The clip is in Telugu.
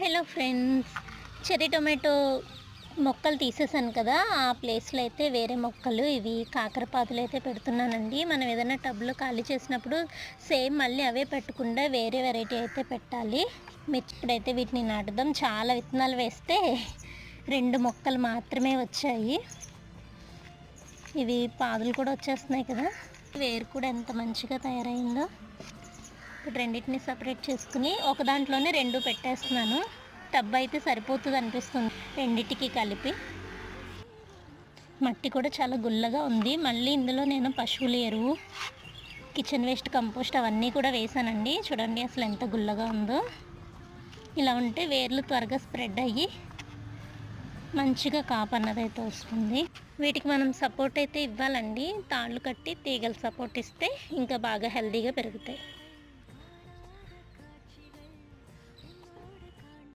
హలో ఫ్రెండ్స్ చెర్రీ టొమాటో మొక్కలు తీసేసాను కదా ఆ ప్లేస్లో అయితే వేరే మొక్కలు ఇవి కాకరపాదులు అయితే పెడుతున్నానండి. మనం ఏదైనా టబ్లో ఖాళీ చేసినప్పుడు సేమ్ మళ్ళీ అవే పెట్టకుండా వేరే వెరైటీ అయితే పెట్టాలి. మిర్చిప్పుడైతే వీటిని నాటుదాం. చాలా విత్తనాలు వేస్తే రెండు మొక్కలు మాత్రమే వచ్చాయి. ఇవి పాదులు కూడా వచ్చేస్తున్నాయి కదా. వేరు కూడా ఎంత మంచిగా తయారైందో. ఇక్కడ రెండింటిని సపరేట్ చేసుకుని ఒక దాంట్లోనే రెండు పెట్టేస్తున్నాను. టబ్ అయితే సరిపోతుంది అనిపిస్తుంది. రెండింటికి కలిపి. మట్టి కూడా చాలా గుల్లగా ఉంది. మళ్ళీ ఇందులో నేను పశువుల ఎరువు కిచెన్ వేస్ట్ కంపోస్ట్ అవన్నీ కూడా వేసానండి. చూడండి అసలు ఎంత గుల్లగా ఉందో. ఇలా ఉంటే వేర్లు త్వరగా స్ప్రెడ్ అయ్యి మంచిగా కాపు అన్నది అయితే వస్తుంది. వీటికి మనం సపోర్ట్ అయితే ఇవ్వాలండి. తాళ్ళు కట్టి తీగలు సపోర్ట్ ఇస్తే ఇంకా బాగా హెల్తీగా పెరుగుతాయి.